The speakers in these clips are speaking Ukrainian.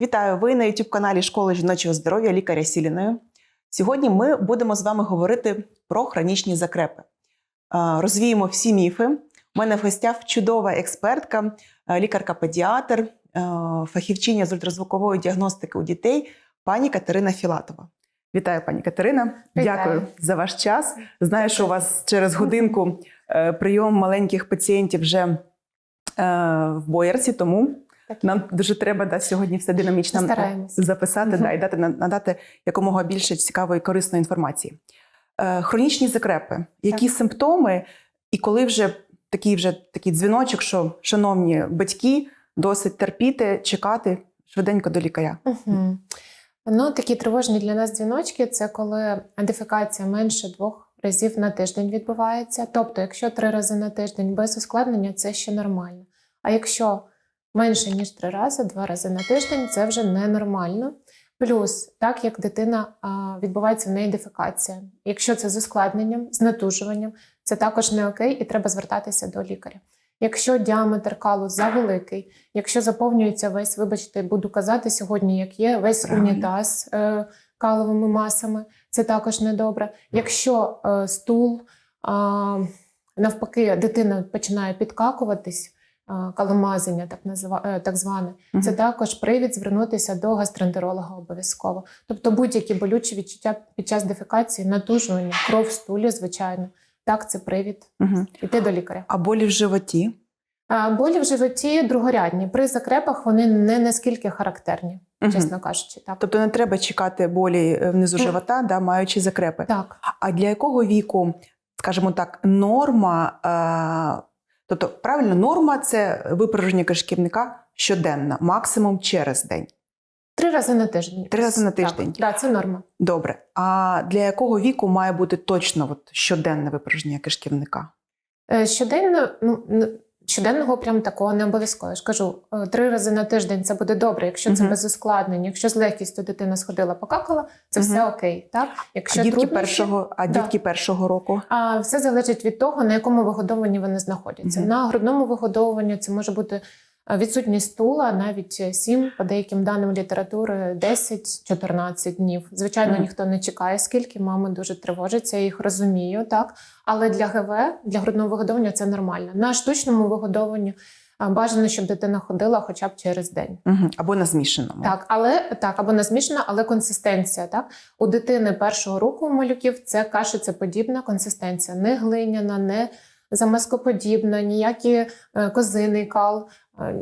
Вітаю! Ви на youtube каналі Школи жіночого здоров'я лікаря Сіліною. Сьогодні ми будемо з вами говорити про хронічні закрепи. Розвіємо всі міфи. У мене в гостях чудова експертка, лікарка-педіатр, фахівчиня з ультразвукової діагностики у дітей, пані Катерина Філатова. Вітаю, пані Катерина. Вітаю. Дякую за ваш час. Знаю, що у вас через годинку е, прийом маленьких пацієнтів вже е, в боярці, тому Так. нам дуже треба да, сьогодні все динамічно Постараємось. записати Мгм. да, і дати, надати якомога більше цікавої корисної інформації. Е, хронічні закрепи. Які Так. симптоми, і коли вже такий вже такий дзвіночок, що, шановні батьки, досить терпіти, чекати швиденько до лікаря. Угу. Ну, такі тривожні для нас дзвіночки це коли дефекація менше двох разів на тиждень відбувається. Тобто, якщо три рази на тиждень без ускладнення, це ще нормально. А якщо менше ніж три рази, два рази на тиждень, це вже ненормально. Плюс, так як дитина відбувається в неї дефекація. Якщо це з ускладненням, з натужуванням, це також не окей, і треба звертатися до лікаря. Якщо діаметр калу завеликий, якщо заповнюється весь, вибачте, буду казати сьогодні, як є, весь унітаз е, каловими масами, це також недобре. Якщо е, стул, а, навпаки, дитина починає підкакуватись, а, каломазання, так назива, е, так зване, це також привід звернутися до гастроентеролога обов'язково. Тобто будь-які болючі відчуття під час дефекації, натужування, кров в стулі, звичайно. Так, це привід Мгм. іти до лікаря. А болі в животі. А, Болі в животі другорядні. При закрепах вони не наскільки характерні, Мгм. чесно кажучи. Так. Тобто не треба чекати болі е, внизу Мгм. живота, да, маючи закрепи. так. А для якого віку, скажімо так, норма, е, тобто правильно, норма це випорожнення кишківника щоденно, максимум через день. Три рази на тиждень. Три рази на тиждень. Так, да, це норма. Добре. А для якого віку має бути точно от, щоденне випорожнення кишківника? Е, Щоденно, ну, щоденного прям такого не обов'язково. Я ж кажу, е, три рази на тиждень це буде добре, якщо це Мгм. без ускладнень. Якщо з легкістю дитина сходила, покакала, це Мгм. все окей. Так? Якщо а дітки трудно, першого, а Да. дітки першого року? А все залежить від того, на якому вигодовуванні вони знаходяться. Мгм. На грудному вигодовуванні це може бути відсутність стула, навіть 7, по деяким даним літератури, 10-14 днів. Звичайно, ніхто не чекає, скільки мами дуже тривожаться, я їх розумію, так. Але для ГВ, для грудного вигодовування це нормально. На штучному вигодовуванні бажано, щоб дитина ходила хоча б через день. Угу. Або на змішаному. Так, але так, або не змішана, але консистенція. Так у дитини першого року у малюків це кашицеподібна консистенція, не глиняна, не замаскоподібна, ніякі е, козиний кал, е.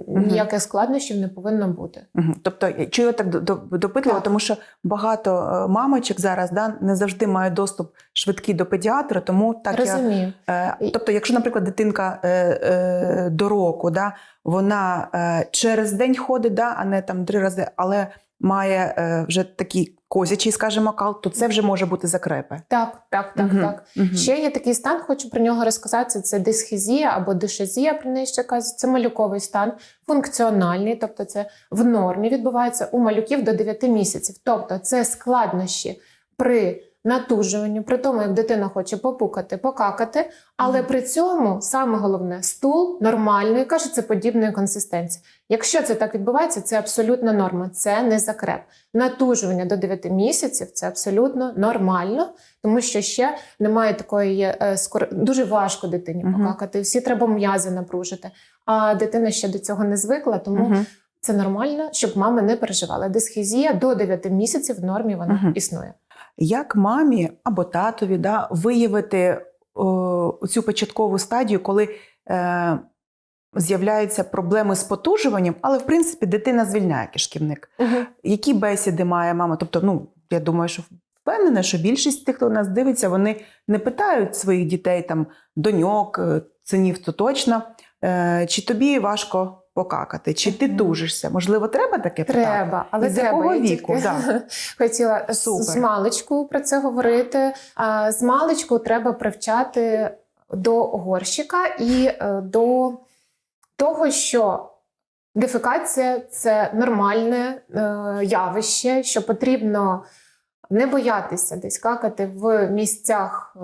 Ніяких складнощів не повинно бути. Тобто, е, чую так до- до- допитливо, тому що багато е, мамочок зараз да, не завжди мають доступ швидкий до педіатра, тому так я Розумію. я. Тобто, якщо, наприклад, дитинка е, е, до року, да, вона е, через день ходить, да, а не там три рази, але має е, вже такий козячий, скажімо, кал, то це вже може бути закрепи. Так, так, так, Мгм. так. Мгм. Ще є такий стан, хочу про нього розказати. Це дисхезія або дишезія, про неї ще кажуть. Це малюковий стан, функціональний, тобто це в нормі відбувається у малюків до 9 місяців. Тобто це складнощі при натужуванні, при тому, як дитина хоче попукати, покакати, але при цьому саме головне стул нормальної, кажеться, подібної консистенції. Якщо це так відбувається, це абсолютно норма, це не закреп. Натужування до 9 місяців це абсолютно нормально, тому що ще немає такої е, скор- дуже важко дитині покакати. Всі треба м'язи напружити. А дитина ще до цього не звикла, тому це нормально, щоб мами не переживали. Дисхезія до 9 місяців в нормі вона Мгм. існує. Як мамі або татові да, виявити о, цю початкову стадію, коли е, з'являються проблеми з потужуванням, але в принципі дитина звільняє кишківник? Які бесіди має мама? Тобто, ну я думаю, що впевнена, що більшість тих, хто нас дивиться, вони не питають своїх дітей там доньок, е, синів, то точно, е, чи тобі важко покакати, чи ти тужишся? Можливо, треба таке питати? Треба, але з якого віку? тільки Да. Хотіла з- Супер. з маличку про це говорити. З маличку треба привчати до горщика і е, до того, що дефекація це нормальне е, явище, що потрібно не боятися десь какати в місцях.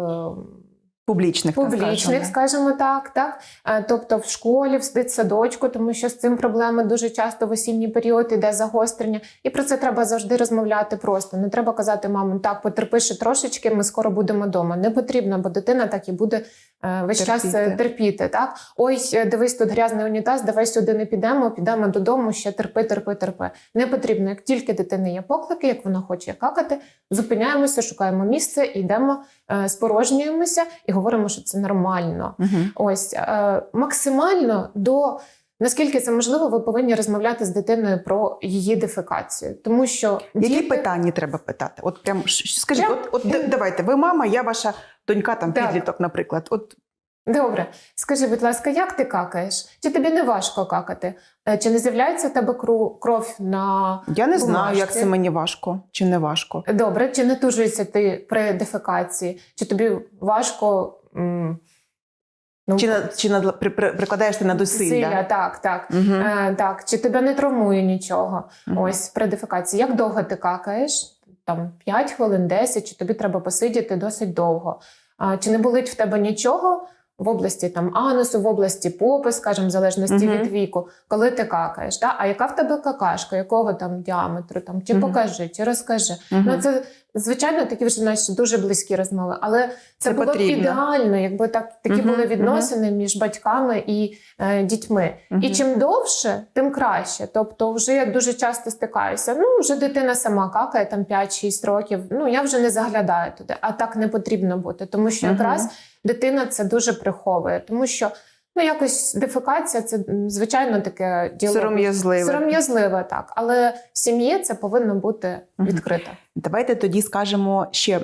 Публічних, так публічних, скажімо так, так. Е, Тобто в школі, в дитсадочку, тому що з цим проблеми дуже часто в осінній період іде загострення. І про це треба завжди розмовляти просто. Не треба казати мамам, так, потерпи ще трошечки, ми скоро будемо вдома. Не потрібно, бо дитина так і буде е, весь час е, Терпіти. терпіти. Так? Ой, дивись, тут грязний унітаз, давай сюди не підемо, підемо додому, ще терпи, терпи, терпи. Не потрібно. Як тільки дитини є поклики, як вона хоче какати, зупиняємося, шукаємо місце, йдемо, е, спорожнюємося і говоримо, що це нормально. Угу. Ось е, максимально до наскільки це можливо, ви повинні розмовляти з дитиною про її дефекацію, тому що Які діти- питання треба питати? От прям скажіть, Прям- от, от давайте, ви мама, я ваша донька, там підліток, наприклад. От Добре, скажи, будь ласка, як ти какаєш? Чи тобі не важко какати? Е, Чи не з'являється в тебе кров на я не знаю, як це мені важко чи не важко. добре? Чи не тужуєшся ти при дефекації? Чи тобі важко? м, Ну, Чи, на- чи на, при, при, прикладаєш ти на досилля? так, так. Угу. Е, так, чи тебе не травмує нічого? Мгм. Ось при дефекації. Як довго ти какаєш? Там 5 хвилин, 10, чи тобі треба посидіти досить довго? А, чи не болить в тебе нічого в області там анусу, в області попи, скажімо, в залежності Мгм. від віку, коли ти какаєш? Да? А яка в тебе какашка, якого там діаметру? Там, чи Мгм. покажи, чи розкажи. Мгм. Ну, це звичайно такі вже наші дуже близькі розмови, але це, Це було б ідеально, якби так такі Мгм, були мгм. відносини між батьками і е, дітьми. Мгм. І чим довше, тим краще. Тобто, вже я дуже часто стикаюся. Ну, вже дитина сама какає там 5-6 років. Ну я вже не заглядаю туди. А так не потрібно бути, тому що Мгм. якраз дитина це дуже приховує, тому що. Ну, якось дефекація це звичайно таке діло Сором'язливе. сором'язливе, так. Але в сім'ї це повинно бути відкрито. Давайте тоді скажемо ще,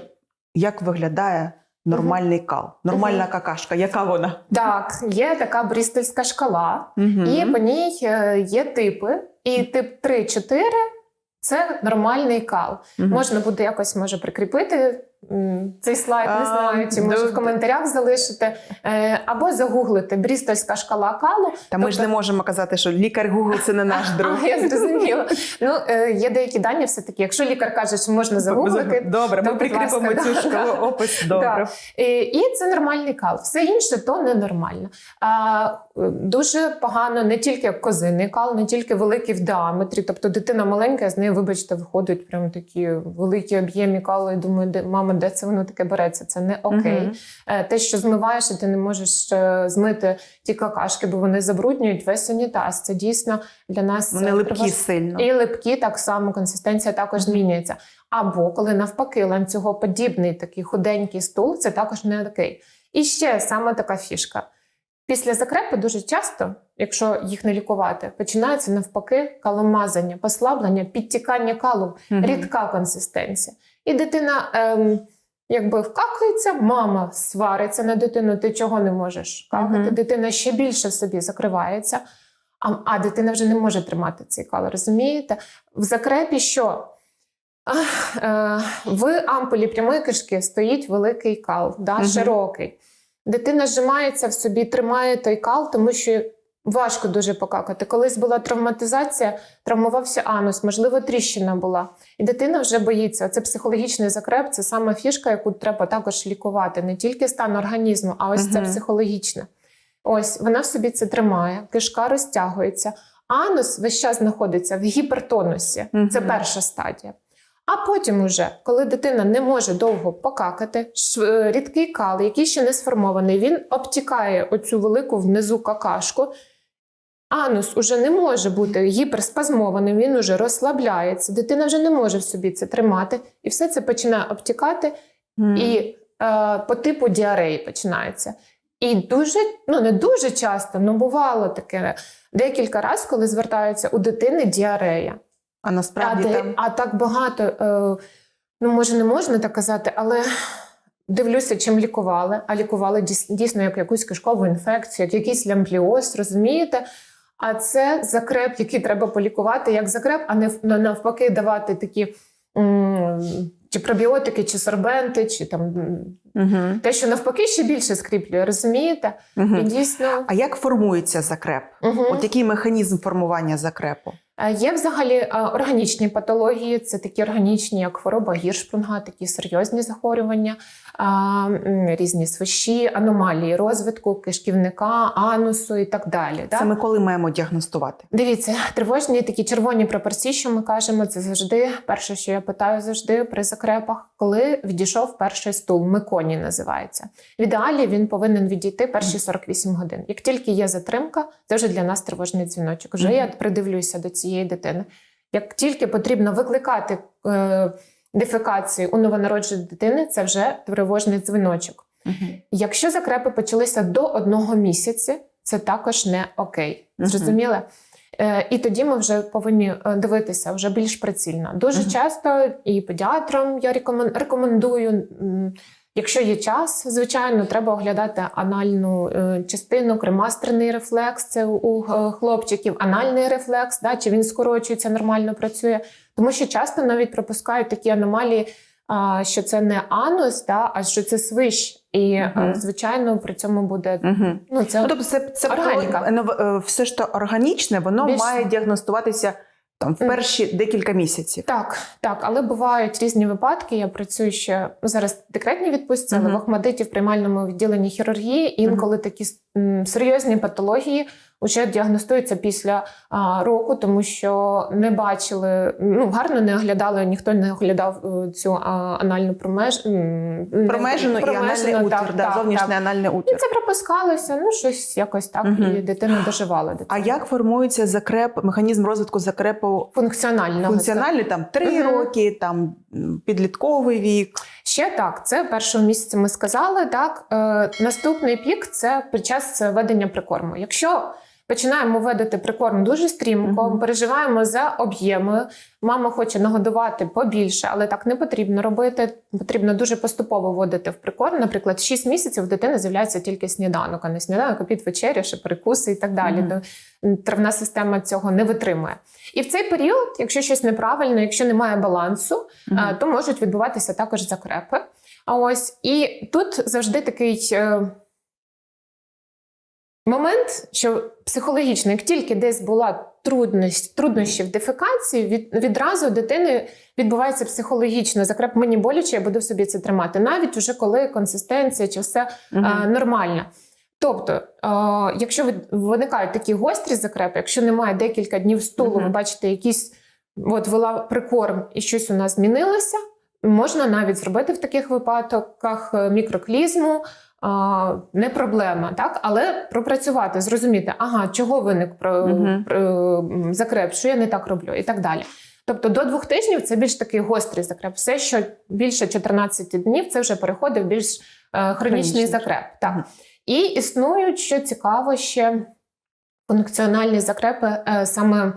як виглядає нормальний кал, нормальна Мгм. какашка. Яка вона? Так, є така брістольська шкала, Мгм. і по ній е, є типи. І тип 3-4 це нормальний кал. Мгм. Можна буде якось може прикріпити цей слайд, не знаю, чи може в коментарях залишити, Е, або загуглити брістольська шкала калу. Та ми ж тобто- не можемо казати, що лікар Google це не наш друг. А, я зрозуміла. Ну, е, є деякі дані, все таки. Якщо лікар каже, що можна загуглити, Добре, то, ми прикріпимо цю шкалу опис. Добре. І це нормальний кал. Все інше то ненормально. А, дуже погано не тільки козинний кал, не тільки великий в діаметрі. Тобто дитина маленька, з неї, вибачте, виходять прям такі великі об'ємі калу. І думаю, де мама, де це воно таке береться? Це не окей. Е, Те, що змиваєш, і ти не можеш е, змити ті какашки, бо вони забруднюють весь унітаз. Це дійсно для нас Вони е, липкі тривож- сильно. і липкі так само консистенція також Мгм. змінюється. Або коли навпаки ланцюгоподібний такий худенький стул, це також не окей. І ще саме така фішка. Після закрепи дуже часто, якщо їх не лікувати, починається навпаки каломазання, послаблення, підтікання калу, Мгм. рідка консистенція. І дитина ем, якби вкакується, мама свариться на дитину, ти чого не можеш какати. Мгм. Дитина ще більше в собі закривається, а, а дитина вже не може тримати цей кал, розумієте? В закрепі що? Е, в ампулі прямої кишки стоїть великий кал, да, Мгм. широкий. Дитина зжимається в собі, тримає той кал, тому що важко дуже покакати. Колись була травматизація, травмувався анус, можливо, тріщина була. І дитина вже боїться. Це психологічний закреп, це сама фішка, яку треба також лікувати. Не тільки стан організму, а ось це психологічне. Ось вона в собі це тримає, кишка розтягується. Анус весь час знаходиться в гіпертонусі. Це перша стадія. А потім, уже, коли дитина не може довго покакати, е, рідкий кал, який ще не сформований, він обтікає оцю велику внизу какашку. Анус уже не може бути гіперспазмованим, він уже розслабляється. Дитина вже не може в собі це тримати, і все це починає обтікати, Мгм. і е, по типу діареї починається. І дуже, ну не дуже часто, але бувало таке декілька разів, коли звертаються у дитини діарея. А А, насправді де- там а так багато, е, ну може не можна так казати, але дивлюся, чим лікували. А лікували дійсно як якусь кишкову інфекцію, як якийсь лямбліоз, розумієте? А це закреп, який треба полікувати як закреп, а не навпаки давати такі чи пробіотики, чи сорбенти, чи там Угу. Те, що навпаки ще більше скріплює, розумієте? І дійсно. А як формується закреп? Мгм. От який механізм формування закрепу? Є взагалі органічні патології, це такі органічні, як хвороба гіршпрунга, такі серйозні захворювання, різні свищі, аномалії розвитку кишківника, анусу і так далі. Це да? ми коли маємо діагностувати? Дивіться, тривожні такі червоні прапорці, що ми кажемо, це завжди перше, що я питаю завжди при закрепах, коли відійшов перший стул, миконі називається. В ідеалі він повинен відійти перші 48 годин. Як тільки є затримка, це вже для нас тривожний дзвіночок. Вже я придивлюся до цієї дитини. Як тільки потрібно викликати е, дефекацію у новонародженої дитини, це вже тривожний дзвіночок. Угу. Якщо закрепи почалися до одного місяці, це також не окей. Мгм. Зрозуміли? Е, і тоді ми вже повинні е, дивитися вже більш прицільно. Дуже Мгм. часто і педіатрам я рекомендую. Якщо є час, звичайно, треба оглядати анальну е, частину, кремастерний рефлекс, це у, хлопчиків, анальний рефлекс, да, чи він скорочується, нормально працює. Тому що часто навіть пропускають такі аномалії, що це не анус, да, а що це свищ. І, е, звичайно, при цьому буде Угу. ну, це Ну, тобто це, це Органіка. ну, все ж то органічне, воно Більш- має діагностуватися там в перші декілька місяців. Так, так, але бувають різні випадки. Я працюю ще зараз в декретній відпустці, але Мгм. в Охмадиті в приймальному відділенні хірургії інколи такі м, серйозні патології вже діагностуються після а, року, тому що не бачили, ну гарно не оглядали, ніхто не оглядав е, цю а, анальну промеж... м, не- Промежену і анальний промежену, утір, так, так, зовнішній так. анальний І це пропускалося, ну щось якось так, Мгм. і дитина доживала до А як формується закреп, механізм розвитку закрепу функціонального функціональний? Там три Мгм. роки, там підлітковий вік. Ще так, це першого місяця ми сказали. Так, е, наступний пік це під час ведення прикорму. Якщо починаємо ведати прикорм дуже стрімко, Мгм. переживаємо за об'єми. Мама хоче нагодувати побільше, але так не потрібно робити. Потрібно дуже поступово вводити в прикорм. Наприклад, 6 місяців в дитини з'являється тільки сніданок, а не сніданок, обід, вечеря, ще перекуси і так далі. Мгм. То Травна система цього не витримує. І в цей період, якщо щось неправильно, якщо немає балансу, Мгм. а, то можуть відбуватися також закрепи. А ось і тут завжди такий е, момент, що психологічно, як тільки десь була трудність, труднощі в дефекації, від, відразу у дитини відбувається психологічно закреп мені боляче, я буду в собі це тримати, навіть вже коли консистенція чи все Мгм. а, нормальна. Тобто, е, якщо виникають такі гострі закрепи, якщо немає декілька днів стулу, ви бачите, якісь от вела прикорм і щось у нас змінилося, можна навіть зробити в таких випадках е, мікроклізму. А, Не проблема, так але пропрацювати, зрозуміти, ага, чого виник про, Мгм. про закреп, що я не так роблю, і так далі. Тобто до двох тижнів це більш такий гострий закреп. Все, що більше 14 днів, це вже переходить в більш е, хронічний Хронічний. закреп. Так. Мгм. І існують, що цікаво, ще функціональні закрепи, е, саме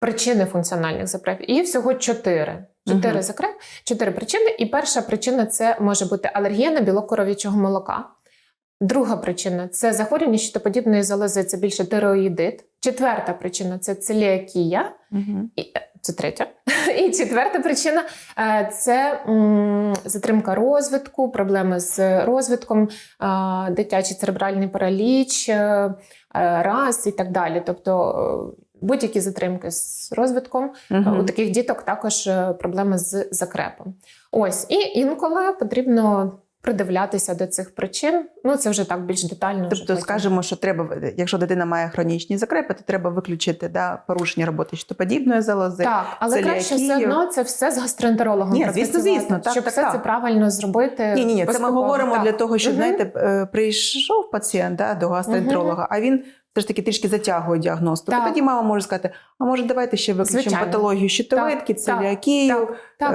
причини функціональних закрепів. І всього чотири. Чотири Мгм. закреп, чотири причини. І перша причина це може бути алергія на білок коров'ячого молока. Друга причина це захворювання щитоподібної залози, це більше тироїдит. Четверта причина це целіакія. І, е, це третя. І четверта причина е, це затримка розвитку, проблеми з розвитком, е, дитячий церебральний параліч, раз і так далі. Тобто будь-які затримки з розвитком. Мгм. У таких діток також проблеми з закрепом. Ось, і інколи потрібно придивлятися до цих причин. Ну, це вже так більш детально. Тобто потім. скажемо, що треба, якщо дитина має хронічні закрепи, то треба виключити да, порушення роботи щитоподібної залози. Так, але краще все одно це все з гастроентерологом. Ні, звісно, звісно, так, щоб так, все так. це правильно зробити. Ні, ні, ні, це ми говоримо Так. для того, щоб угу. знаєте, е, прийшов пацієнт да, до гастроентеролога, а він все ж таки трішки затягує діагностику. Так. Тоді мама може сказати: а може, давайте ще виключимо Звичайно. патологію щитовидки, Так, так, целіакію. так,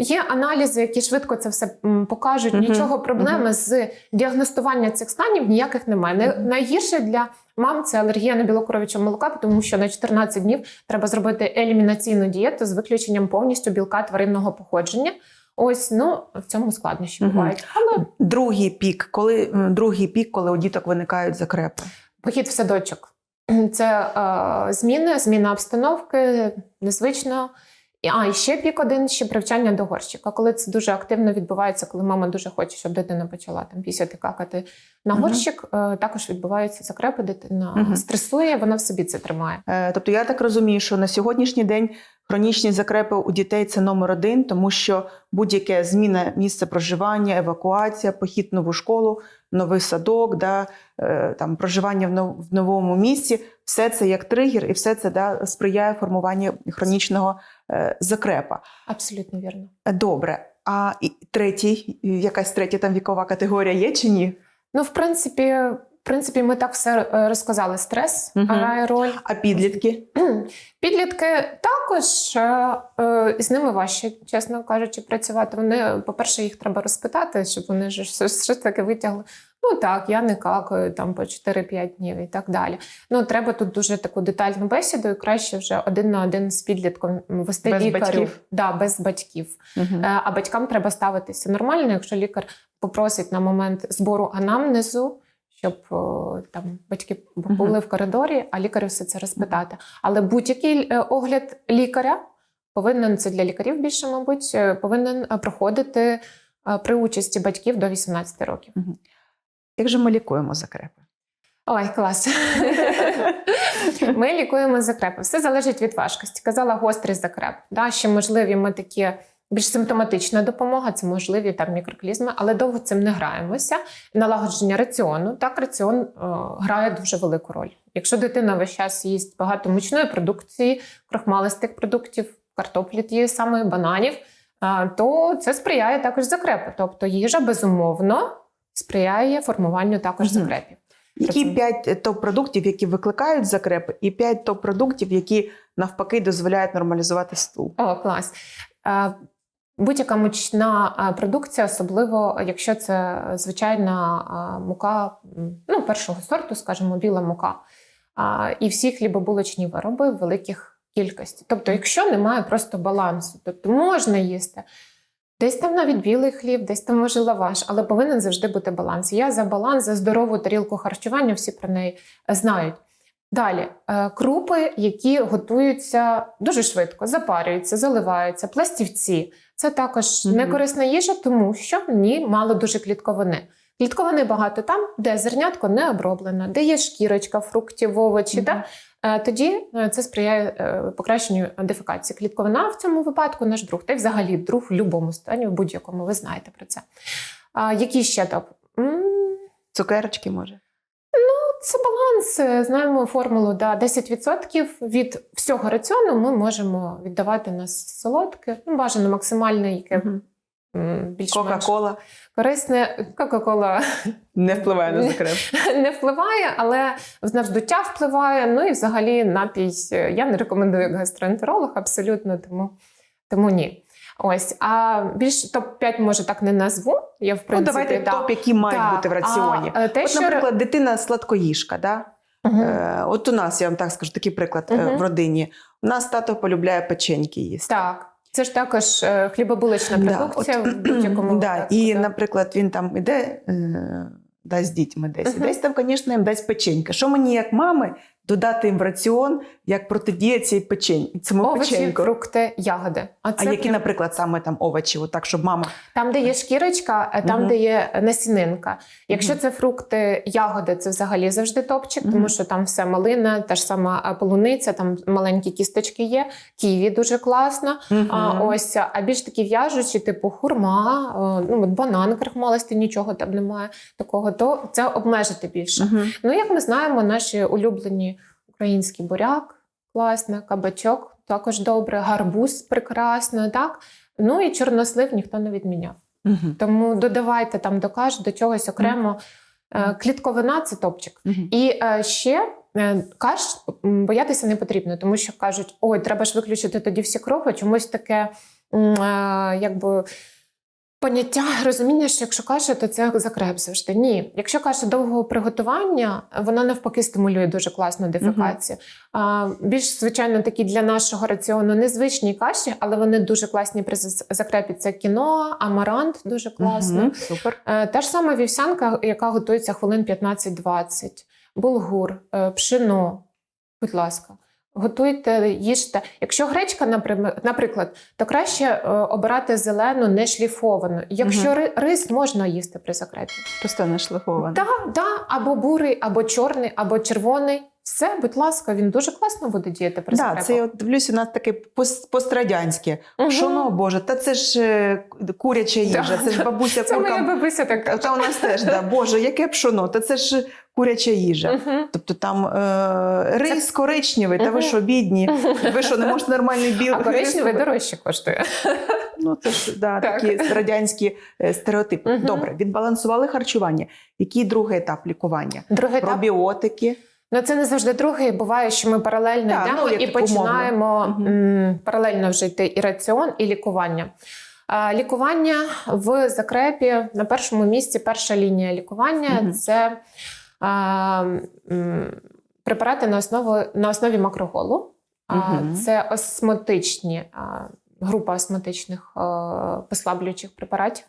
е, Є аналізи, які швидко це все покажуть. Мгм, Нічого проблеми мгм. з діагностування цих станів ніяких немає. Мгм. Найгірше для мам це алергія на білокровічого молока, тому що на 14 днів треба зробити елімінаційну дієту з виключенням повністю білка тваринного походження. Ось ну в цьому складнощі бувають. Але Другий пік, коли е, другий пік, коли у діток виникають закрепи. Похід в садочок це е, зміни, зміна обстановки, незвично. А, і ще пік один ще привчання до горщика, коли це дуже активно відбувається, коли мама дуже хоче, щоб дитина почала там пісяти какати на горщик. е, Також відбуваються закрепи, дитина Мгм. стресує, вона в собі це тримає. Е, Тобто я так розумію, що на сьогоднішній день хронічні закрепи у дітей це номер один, тому що будь-яке зміна місця проживання, евакуація, похід в нову школу, новий садок, да, е, там, проживання в новому місці, все це як тригер, і все це да, сприяє формуванню хронічного е, закрепа. Абсолютно вірно. Е, Добре. А і третій, якась третя там вікова категорія є чи ні? Ну, в принципі, в принципі, ми так все е, розказали. Стрес Мгм. грає роль. А підлітки? Підлітки також е, е, з ними важче, чесно кажучи, працювати. Вони, по-перше, їх треба розпитати, щоб вони ж щось, таке витягли. Ну так, я не какаю там по 4-5 днів і так далі. Ну треба тут дуже таку детальну бесіду, і краще вже один на один з підлітком вести Без лікарю. батьків? Да, без батьків. Е, А батькам треба ставитися нормально, якщо лікар попросить на момент збору анамнезу, щоб там батьки були в коридорі, а лікарю все це розпитати. Але будь-який е, огляд лікаря повинен це для лікарів більше, мабуть, е, повинен е, проходити при участі батьків до 18 років. Як же ми лікуємо закрепи? Ой, клас. Ми лікуємо закрепи. Все залежить від важкості. Казала гострий закреп. Да, ще можливі ми такі більш симптоматична допомога, це можливі там мікроклізми, але довго цим не граємося. Налагодження раціону. Так, раціон е, грає дуже велику роль. Якщо дитина весь час їсть багато мучної продукції, крохмалистих продуктів, картоплі тієї самої бананів, е, то це сприяє також закрепу. Тобто їжа безумовно сприяє формуванню також Мгм. закрепів. Які п'ять топ-продуктів, які викликають закрепи, і п'ять топ-продуктів, які навпаки дозволяють нормалізувати стул? О, клас. Будь-яка мучна е, продукція, особливо якщо це звичайна е, мука ну, першого сорту, скажімо, біла мука. І всі хлібобулочні вироби в великих кількості. Тобто, якщо немає просто балансу, тобто можна їсти. Десь там навіть білий хліб, десь там може лаваш, але повинен завжди бути баланс. Я за баланс, за здорову тарілку харчування, всі про неї е, знають. Далі крупи, які готуються дуже швидко, запарюються, заливаються, пластівці. Це також некорисна їжа, тому що в ній мало дуже клітковини. Клітковини багато там, де зернятко не оброблено, де є шкірочка, фруктів, овочі. Да? Е, Тоді е, це сприяє е, покращенню дефекації. Клітковина в цьому випадку наш друг, та й взагалі друг в будь-якому стані, в будь-якому, ви знаєте про це. А, Які ще топ? Цукерочки може. Це баланс. Е, Знаємо формулу. Да, 10% від всього раціону ми можемо віддавати на солодке. Ну, бажано максимально, яке більш-менш Кока-кола корисне. Кока-кола не впливає на закреп. не впливає, але на вздуття впливає. Ну і взагалі напій я не рекомендую як гастроентеролог абсолютно, тому, тому ні. Ось, а більш топ-5 може так не назву. Я в Ну, давайте да. топ, які мають Так, бути в раціоні. А, е, те, От, що... наприклад, дитина сладкоїжка, да? Мгм. Е, от у нас, я вам так скажу, такий приклад Мгм. в родині. У нас тато полюбляє печеньки їсти. Так, це ж також е, хлібобулична Да, продукція от, в будь-якому да, випадку. І, да. наприклад, він там іде да, з дітьми десь. І Мгм. десь там, звісно, їм дасть печенька. Що мені, як мами, додати їм в раціон, як протидія цій печень, цьому Овочі, печеньку? фрукти, ягоди. А, це А які, прям- наприклад, саме там овочі, от так, щоб мама там, де є шкірочка, а там, Мгм. де є насінинка. Якщо Мгм. це фрукти, ягоди, це взагалі завжди топчик, Мгм. тому що там все малина, та ж сама полуниця, там маленькі кісточки є, ківі дуже класно. А, ось, а більш такі в'яжучі, типу хурма, ну, банан крахмалистий, нічого там немає такого, то це обмежити більше. Мгм. Ну, як ми знаємо, наші улюблені український буряк, класно, кабачок також добре, гарбуз прекрасно, так? Ну і чорнослив ніхто не відміняв. Мгм. Тому додавайте там до каш, до чогось окремо. Е, Клітковина це топчик. Мгм. І е, ще е, каш боятися не потрібно, тому що кажуть, ой, треба ж виключити тоді всі кропи, чомусь таке якби. Поняття розуміння, що якщо каша, то це закреп завжди. Ні, якщо каша довгого приготування, вона навпаки стимулює дуже класну дефекацію. А, більш звичайно, такі для нашого раціону незвичні каші, але вони дуже класні при закрепі. Це кіноа, амарант дуже класно. Мгм. Супер. Е, Та ж сама вівсянка, яка готується хвилин 15-20, булгур, е, пшено, будь ласка. Готуйте, їжте. Якщо гречка, наприклад, то краще е, обирати зелену, не шліфовану. Якщо угу. рис можна їсти при закрепі. Просто не шлифовано. Так, да, або бурий, або чорний, або червоний. Все, будь ласка, він дуже класно буде діяти при Да, це я от дивлюсь, у нас таке пост- пострадянське. Що ну, Боже, та це ж куряча їжа, це ж бабуся Це моя курка. бабуся така. Та у нас теж, да. Боже, яке пшоно, та це ж куряча їжа. Мгм. Тобто там е, рис коричневий, та ви що, бідні? Ви що, не можете нормальний білий А коричневий дорожче коштує. Ну, це ж да, Так. такі радянські е, стереотипи. Мгм. Добре, відбалансували харчування. Який другий етап лікування? Другий етап. Ну, це не завжди другий. Буває, що ми паралельно Так, йдемо ну, і починаємо м, паралельно вже йти і раціон, і лікування. А, Лікування в закрепі на першому місці перша лінія лікування Мгм. це а, м, препарати на, основу, на основі макроголу. А, Це осмотичні, а, група осмотичних а, послаблюючих препаратів.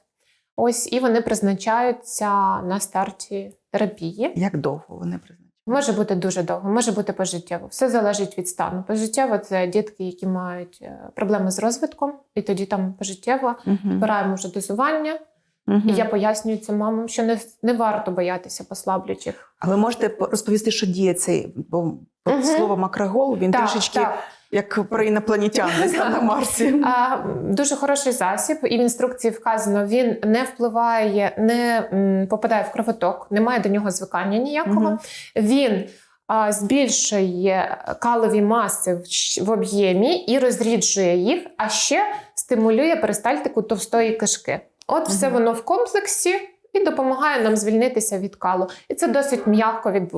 Ось і вони призначаються на старті терапії. Як довго вони призначені? Може бути дуже довго, може бути пожиттєво. Все залежить від стану. Пожиттєво це дітки, які мають е, проблеми з розвитком, і тоді там пожиттєво збираємо угу. вже дозування. Угу. І я пояснюю це мамам, що не, не варто боятися послаблюючих. А ви можете по- розповісти, що діє цей бо Мгм. слово макрогол, він трішечки так. Як про інопланетян на Марсі. А, дуже хороший засіб, і в інструкції вказано, він не впливає, не м, попадає в кровоток, немає до нього звикання ніякого. Мгм. Він а, збільшує калові маси в, в об'ємі і розріджує їх, а ще стимулює перистальтику товстої кишки. От все Мгм. воно в комплексі. І допомагає нам звільнитися від калу. І це досить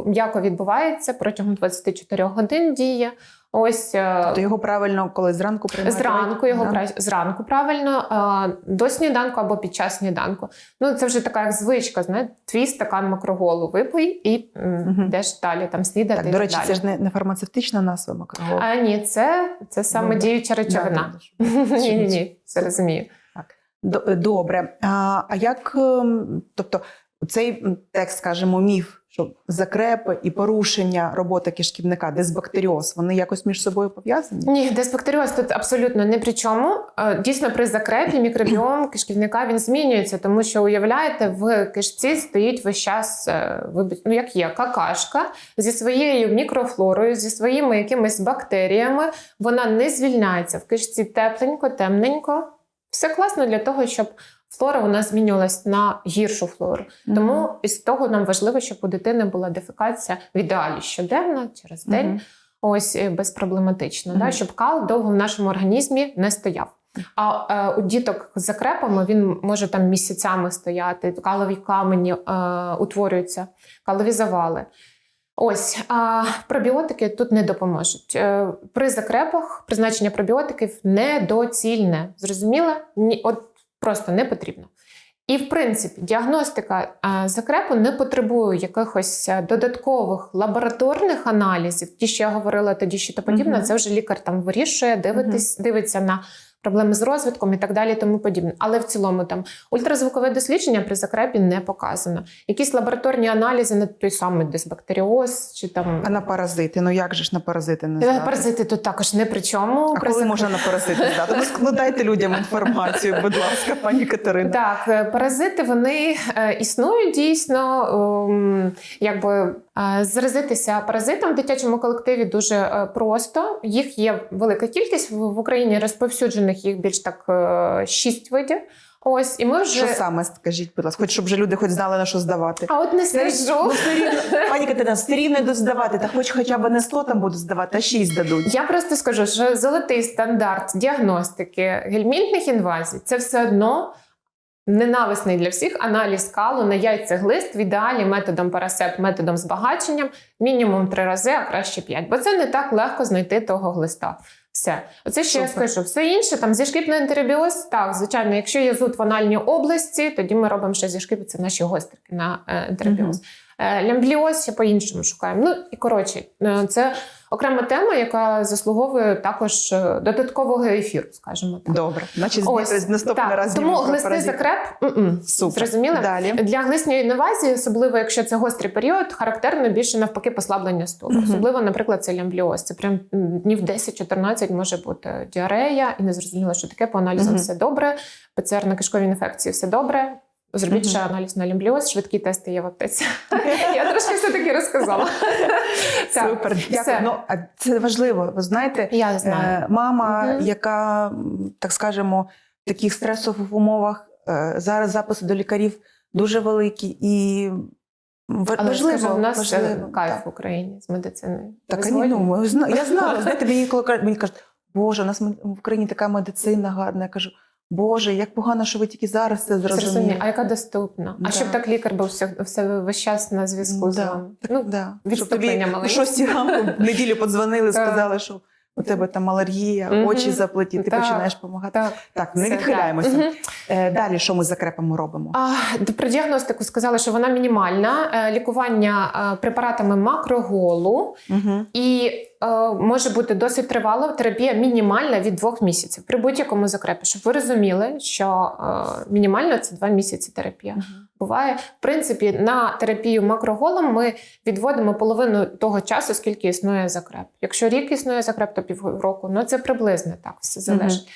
м'яко відбувається протягом 24 годин діє. Ось е, То його правильно, коли зранку приймати? Зранку його Да? зранку правильно, до сніданку або під час сніданку. Ну це вже така як звичка. Знаєте, твій стакан макроголу випий і Мгм. йдеш далі там снідати. Так, до речі, далі. це ж не, не фармацевтична назва макрогол. А ні, це, це саме Добре. діюча речовина. Ні, ні, ні, це розумію. Д- Добре. А, як, ем, тобто, цей текст, скажімо, міф, що закрепи і порушення роботи кишківника, дисбактеріоз, вони якось між собою пов'язані? Ні, дисбактеріоз тут абсолютно не при чому. Е, Дійсно, при закрепі мікробіом кишківника він змінюється, тому що уявляєте, в кишці стоїть весь час, е, ну як є, какашка зі своєю мікрофлорою, зі своїми якимись бактеріями. Вона не звільняється в кишці тепленько, темненько. Все класно для того, щоб флора нас змінювалась на гіршу флору. Тому із того нам важливо, щоб у дитини була дефекація в ідеалі щоденно, через день. Мгм. Ось е, безпроблематично, Мгм. да, щоб кал довго в нашому організмі не стояв. А е, у діток з закрепами він може там місяцями стояти, калові камені е, утворюються, калові завали. Ось а пробіотики тут не допоможуть. Е, При закрепах призначення пробіотиків недоцільне. Зрозуміло? Ні, от просто не потрібно. І, в принципі, діагностика закрепу не потребує якихось е, додаткових лабораторних аналізів. Ті, що я говорила тоді, що то подібне, Мгм. це вже лікар там вирішує, дивитись, дивиться на проблеми з розвитком і так далі, тому подібне. Але в цілому там ультразвукове дослідження при закрепі не показано. Якісь лабораторні аналізи на той самий дисбактеріоз чи там А на паразити? Ну як же ж на паразити не Е, здати? паразити тут також не при чому. А При коли закреп- можна на паразити здати? Ну складайте людям інформацію, будь ласка, пані Катерина. Так, е, паразити вони е, існують дійсно. ем, якби заразитися паразитом в дитячому колективі дуже е, просто. Їх є велика кількість в, Україні розповсюджених їх більш так е, шість видів. Ось і ми вже Що саме скажіть, будь ласка, хоч щоб вже люди хоч знали на що здавати. а от не скажу. ну, пані Катерина, все рівно йдуть здавати, та хоч хоча б не 100 там будуть здавати, а 6 дадуть. Я просто скажу, що золотий стандарт діагностики гельмінтних інвазій це все одно ненависний для всіх аналіз калу на яйцеглист в ідеалі методом парасеп, методом збагаченням мінімум три рази, а краще п'ять. Бо це не так легко знайти того глиста. Все, оце ще я скажу. Все інше там зішкіпний ентеробіоз, так, звичайно, якщо є зуд в анальній області, тоді ми робимо ще зішкіпи, це наші гострики на е, ентеробіоз. Е, Лямбліоз ще по-іншому шукаємо. Ну і коротше, е, це окрема тема, яка заслуговує також е, додаткового ефіру, скажімо так. Добре, значить, Ось, наступний так. раз Тому паразит. закреп м-м. Супер. зрозуміли? Далі. Для глисної інвазії, особливо якщо це гострий період, характерно більше навпаки послаблення стулу. Мгм. Особливо, наприклад, це лямбліоз. Це прям днів 10-14 може бути діарея, і не зрозуміло, що таке по аналізам Мгм. все добре. ПЦР на кишковій інфекції все добре. Зробіть Мгм. ще аналіз на лямбліоз, швидкі тести є в аптеці. Я трошки все таки розказала. Супер, дякую. Ну, а це важливо. Ви знаєте, Я знаю. Е, Мама, Мгм. яка, так скажемо, в таких стресових умовах, е, зараз записи до лікарів дуже великі і Але важливо. скажу, в нас е, важливо. кайф Так. в Україні з медициною. Так, а ні, ну, я знала, знаєте, мені коли мені кажуть, Боже, у нас в Україні така медицина гарна. Я кажу, Боже, як погано, що ви тільки зараз це зрозуміли. А яка доступна? Да. А щоб так лікар був все, все весь час на зв'язку з Да, вами. так, Ну, да. Щоб відступлення тобі маленьке. 6 ранку в неділю подзвонили, сказали, що у тебе там алергія, очі заплеті, ти Так. починаєш допомагати. так. Так, не відхиляємося. Е, Далі, що ми з закрепами робимо? А, про діагностику сказали, що вона мінімальна. Е, Лікування е, препаратами макроголу і може бути досить тривала Терапія мінімальна від двох місяців при будь-якому закрепі. Щоб ви розуміли, що е, мінімально це два місяці терапія. Буває, в принципі, на терапію макроголом ми відводимо половину того часу, скільки існує закреп. Якщо рік існує закреп, то півроку. Ну це приблизно так все залежить.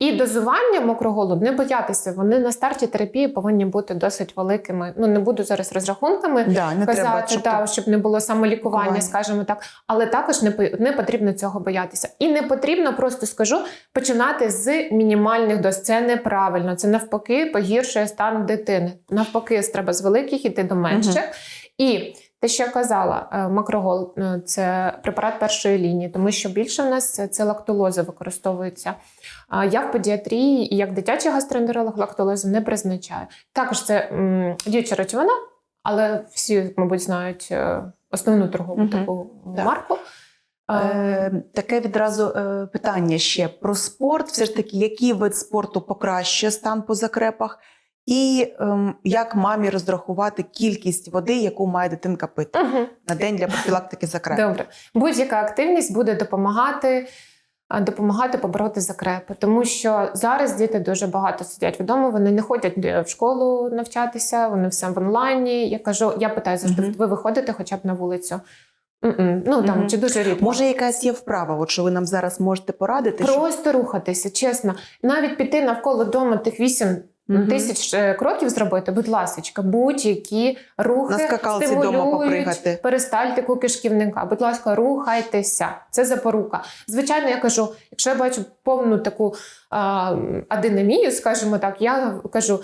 І дозування макроголу не боятися. Вони на старті терапії повинні бути досить великими. Ну не буду зараз розрахунками. Да, не треба, Казати, щоб та, щоб не було самолікування, Лікування. скажімо так, але також не, не потрібно цього боятися. І не потрібно, просто скажу, починати з мінімальних доз. Це неправильно. Це навпаки погіршує стан дитини. Навпаки, треба з великих іти до менших. І те, що я казала, е, макрогол е, це препарат першої лінії, тому що більше в нас це- лактулоза використовується. Я в педіатрії і як дитячий гастроентеролог лактулозу не призначаю. Також це діюча речовина, але всі, мабуть, знають е, основну торгову Мгм. таку Так. марку. Е, таке відразу е, питання ще про спорт. Все ж таки, який вид спорту покращує стан по закрепах, і ем, як мамі розрахувати кількість води, яку має дитинка пити мгм. на день для профілактики закрепів? Добре, будь-яка активність буде допомагати. Допомагати побороти закрепи, тому що зараз діти дуже багато сидять вдома. Вони не ходять е, в школу навчатися, вони все в онлайні. Я кажу, я питаю завжди, Мгм. ви виходите хоча б на вулицю? М-м. Ну там Мгм. чи дуже рідко. Може, якась є вправа, от що ви нам зараз можете порадити? Просто рухатися, чесно. Навіть піти навколо дому тих 8 Мгм. тисяч е, кроків зробити, будь ласка, будь-які рухи На стимулюють перистальтику кишківника. Будь ласка, рухайтеся. Це запорука. Звичайно, я кажу, якщо я бачу повну таку а, адинамію, скажімо так, я кажу,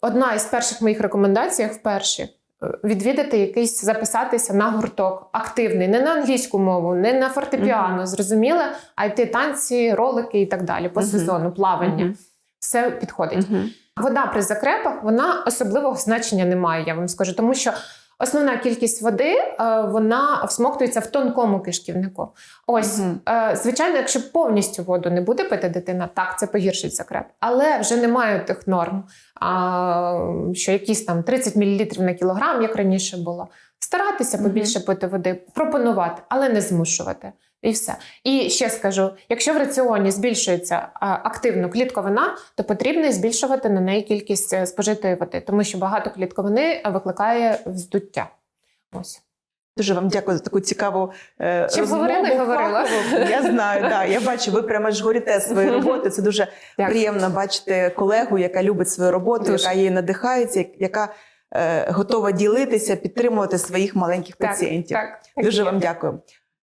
одна із перших моїх рекомендацій вперше. е, Відвідати якийсь записатися на гурток активний, не на англійську мову, не на фортепіано, зрозуміло, а йти танці, ролики і так далі по Мгм. сезону, плавання. Мгм. Все підходить. Мгм. Вода при закрепах вона особливого значення не має, я вам скажу, тому що основна кількість води е, вона всмоктується в тонкому кишківнику.Ось, Мгм. е, звичайно, якщо повністю воду не буде пити дитина, так це погіршить закреп, але вже немає тих норм, що якісь там 30 мл на кілограм, як раніше було. Старатися побільше пити води, пропонувати, але не змушувати. І все. І ще скажу: якщо в раціоні збільшується активно клітковина, то потрібно збільшувати на неї кількість е, спожитої води, тому що багато клітковини викликає вздуття. Ось Дуже вам дякую за таку цікаву е, Щоб розмову. говорила і говорила. Я знаю, да, я бачу, ви прямо ж горіте своєю роботою. Це дуже Дякую. приємно бачити колегу, яка любить свою роботу, Дуже. яка її надихається, яка е, готова ділитися, підтримувати своїх маленьких пацієнтів. Так, Дуже вам дякую.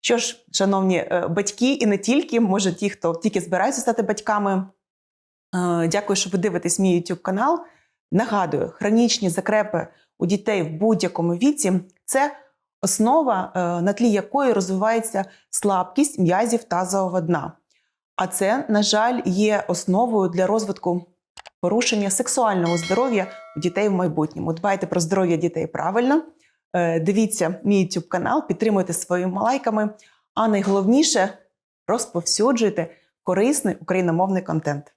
Що ж, шановні е, батьки, і не тільки, може, ті, хто тільки збираються стати батьками. е, Дякую, що ви дивитесь мій YouTube канал. Нагадую, хронічні закрепи у дітей в будь-якому віці це основа, е, на тлі якої розвивається слабкість м'язів тазового дна. А це, на жаль, є основою для розвитку порушення сексуального здоров'я у дітей в майбутньому. Дбайте про здоров'я дітей правильно. Е, Дивіться мій YouTube канал, підтримуйте своїми лайками. А найголовніше розповсюджуйте корисний україномовний контент.